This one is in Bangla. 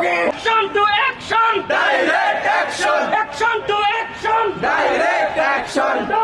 Yogi action to action direct action action to action direct action